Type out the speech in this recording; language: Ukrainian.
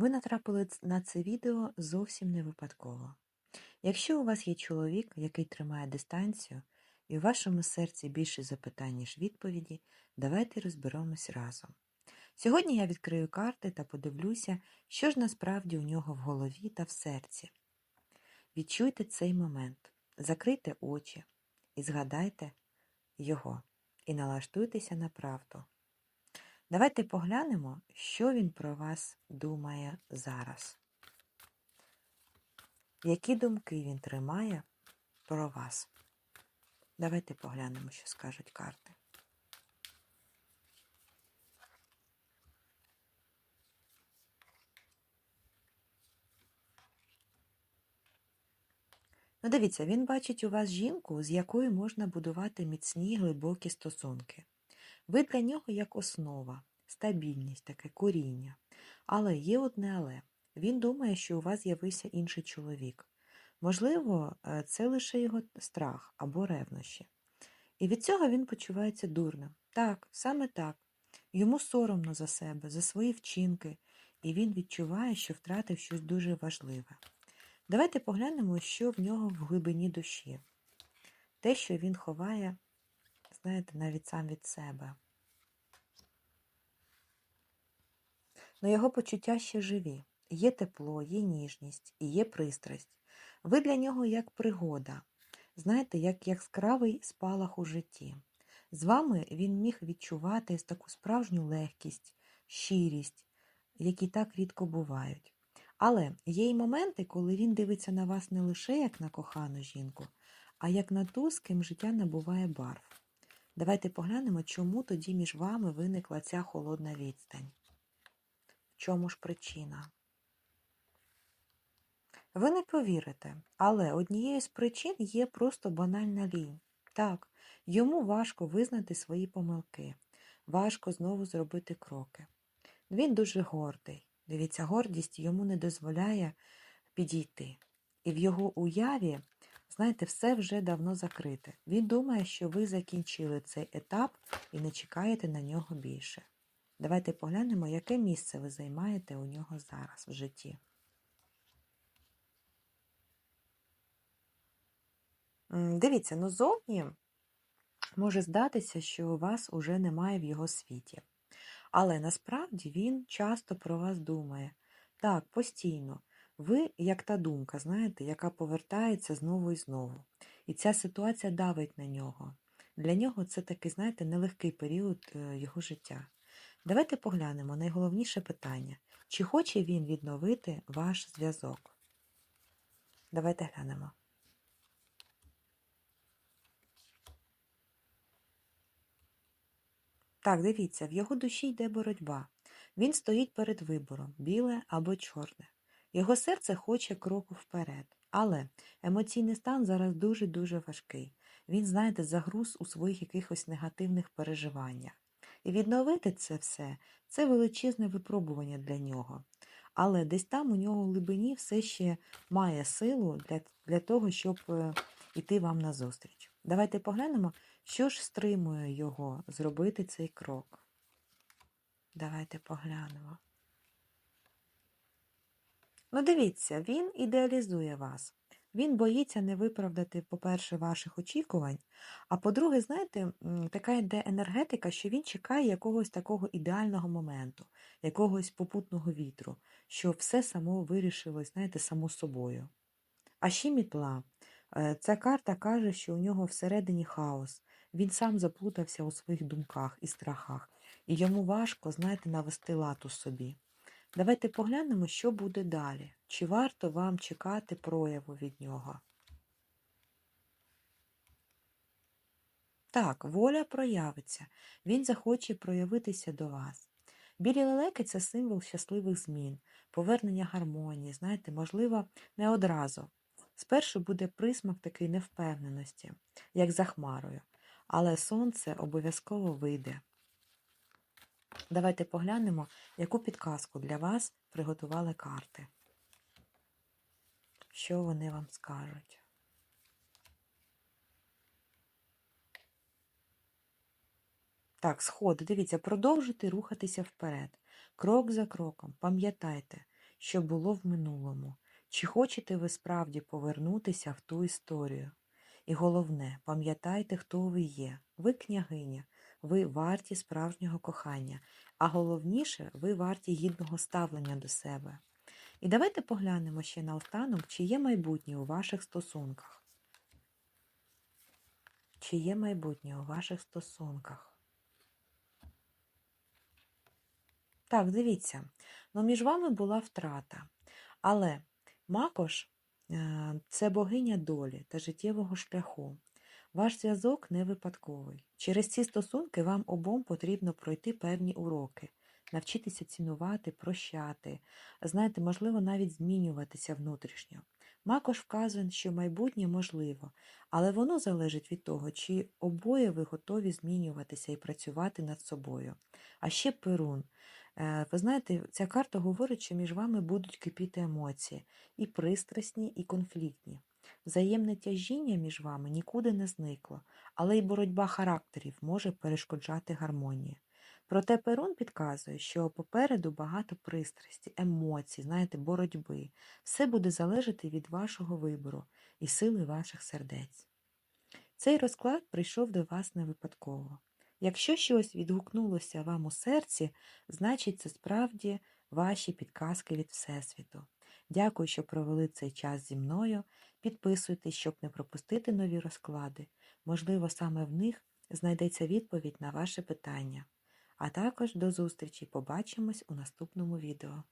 Ви натрапили на це відео зовсім не випадково. Якщо у вас є чоловік, який тримає дистанцію, і в вашому серці більше запитань, ніж відповіді, давайте розберемось разом. Сьогодні я відкрию карти та подивлюся, що ж насправді у нього в голові та в серці. Відчуйте цей момент, закрийте очі і згадайте його, і налаштуйтеся на правду. Давайте поглянемо, що він про вас думає зараз. Які думки він тримає про вас? Давайте поглянемо, що скажуть карти. Ну, дивіться, він бачить у вас жінку, з якою можна будувати міцні глибокі стосунки. Ви для нього як основа, стабільність, таке коріння. Але є одне але. Він думає, що у вас з'явився інший чоловік. Можливо, е, це лише його страх або ревнощі. І від цього він почувається дурним. Так, саме так. Йому соромно за себе, за свої вчинки, і він відчуває, що втратив щось дуже важливе. Давайте поглянемо, що в нього в глибині душі. Те, що він ховає, знаєте, навіть сам від себе. Но його почуття ще живі. Є тепло, є ніжність і є пристрасть. Ви для нього як пригода, знаєте, як яскравий спалах у житті. З вами він міг відчувати таку справжню легкість, щирість, які так рідко бувають. Але є й моменти, коли він дивиться на вас не лише як на кохану жінку, а як на ту, з ким життя набуває барв. Давайте поглянемо, чому тоді між вами виникла ця холодна відстань. Чому ж причина? Ви не повірите, але однією з причин є просто банальна лінь. Так, йому важко визнати свої помилки, важко знову зробити кроки. Він дуже гордий. Дивіться, гордість йому не дозволяє підійти. І в його уяві, знаєте, все вже давно закрите. Він думає, що ви закінчили цей етап і не чекаєте на нього більше. Давайте поглянемо, яке місце ви займаєте у нього зараз в житті. Дивіться, ну зовні може здатися, що вас уже немає в його світі. Але насправді він часто про вас думає. Так, постійно. Ви як та думка, знаєте, яка повертається знову і знову. І ця ситуація давить на нього. Для нього це такий, знаєте, нелегкий період е, його життя. Давайте поглянемо найголовніше питання: чи хоче він відновити ваш зв'язок? Давайте глянемо. Так, дивіться, в його душі йде боротьба. Він стоїть перед вибором біле або чорне. Його серце хоче кроку вперед. Але емоційний стан зараз дуже-дуже важкий. Він, знаєте, загруз у своїх якихось негативних переживаннях. І відновити це все це величезне випробування для нього. Але десь там у нього в глибині все ще має силу для, для того, щоб е, йти вам назустріч. Давайте поглянемо, що ж стримує його зробити цей крок. Давайте поглянемо. Ну, дивіться, він ідеалізує вас. Він боїться не виправдати, по-перше, ваших очікувань. А по-друге, знаєте, така йде енергетика, що він чекає якогось такого ідеального моменту, якогось попутного вітру, що все само вирішилось, знаєте, само собою. А ще мітла. Е, Ця карта каже, що у нього всередині хаос. Він сам заплутався у своїх думках і страхах, і йому важко, знаєте, навести лад у собі. Давайте поглянемо, що буде далі. Чи варто вам чекати прояву від нього? Так, воля проявиться. Він захоче проявитися до вас. Білі лелеки це символ щасливих змін, повернення гармонії, знаєте, можливо, не одразу. Спершу буде присмак такої невпевненості, як за хмарою, але сонце обов'язково вийде. Давайте поглянемо, яку підказку для вас приготували карти. Що вони вам скажуть? Так, сходи, дивіться, продовжуйте рухатися вперед, крок за кроком. Пам'ятайте, що було в минулому. Чи хочете ви справді повернутися в ту історію? І головне, пам'ятайте, хто ви є. Ви княгиня, ви варті справжнього кохання, а головніше, ви варті гідного ставлення до себе. І давайте поглянемо ще наостанок, чи є майбутнє у ваших стосунках. Чи є майбутнє у ваших стосунках? Так, дивіться, ну між вами була втрата. Але Макош е, це богиня долі та життєвого шляху. Ваш зв'язок не випадковий. Через ці стосунки вам обом потрібно пройти певні уроки, навчитися цінувати, прощати, знаєте, можливо, навіть змінюватися внутрішньо. Макош вказує, що майбутнє можливо, але воно залежить від того, чи обоє ви готові змінюватися і працювати над собою. А ще Перун. Е, Ви знаєте, ця карта говорить, що між вами будуть кипіти емоції, і пристрасні, і конфліктні. Взаємне тяжіння між вами нікуди не зникло, але й боротьба характерів може перешкоджати гармонії. Проте Перун підказує, що попереду багато пристрасті, емоцій, знаєте, боротьби. Все буде залежати від вашого вибору і сили ваших сердець. Цей розклад прийшов до вас не випадково. Якщо щось відгукнулося вам у серці, значить це справді ваші підказки від Всесвіту. Дякую, що провели цей час зі мною. Підписуйтесь, щоб не пропустити нові розклади. Можливо, саме в них знайдеться відповідь на ваше питання. А також до зустрічі. Побачимось у наступному відео.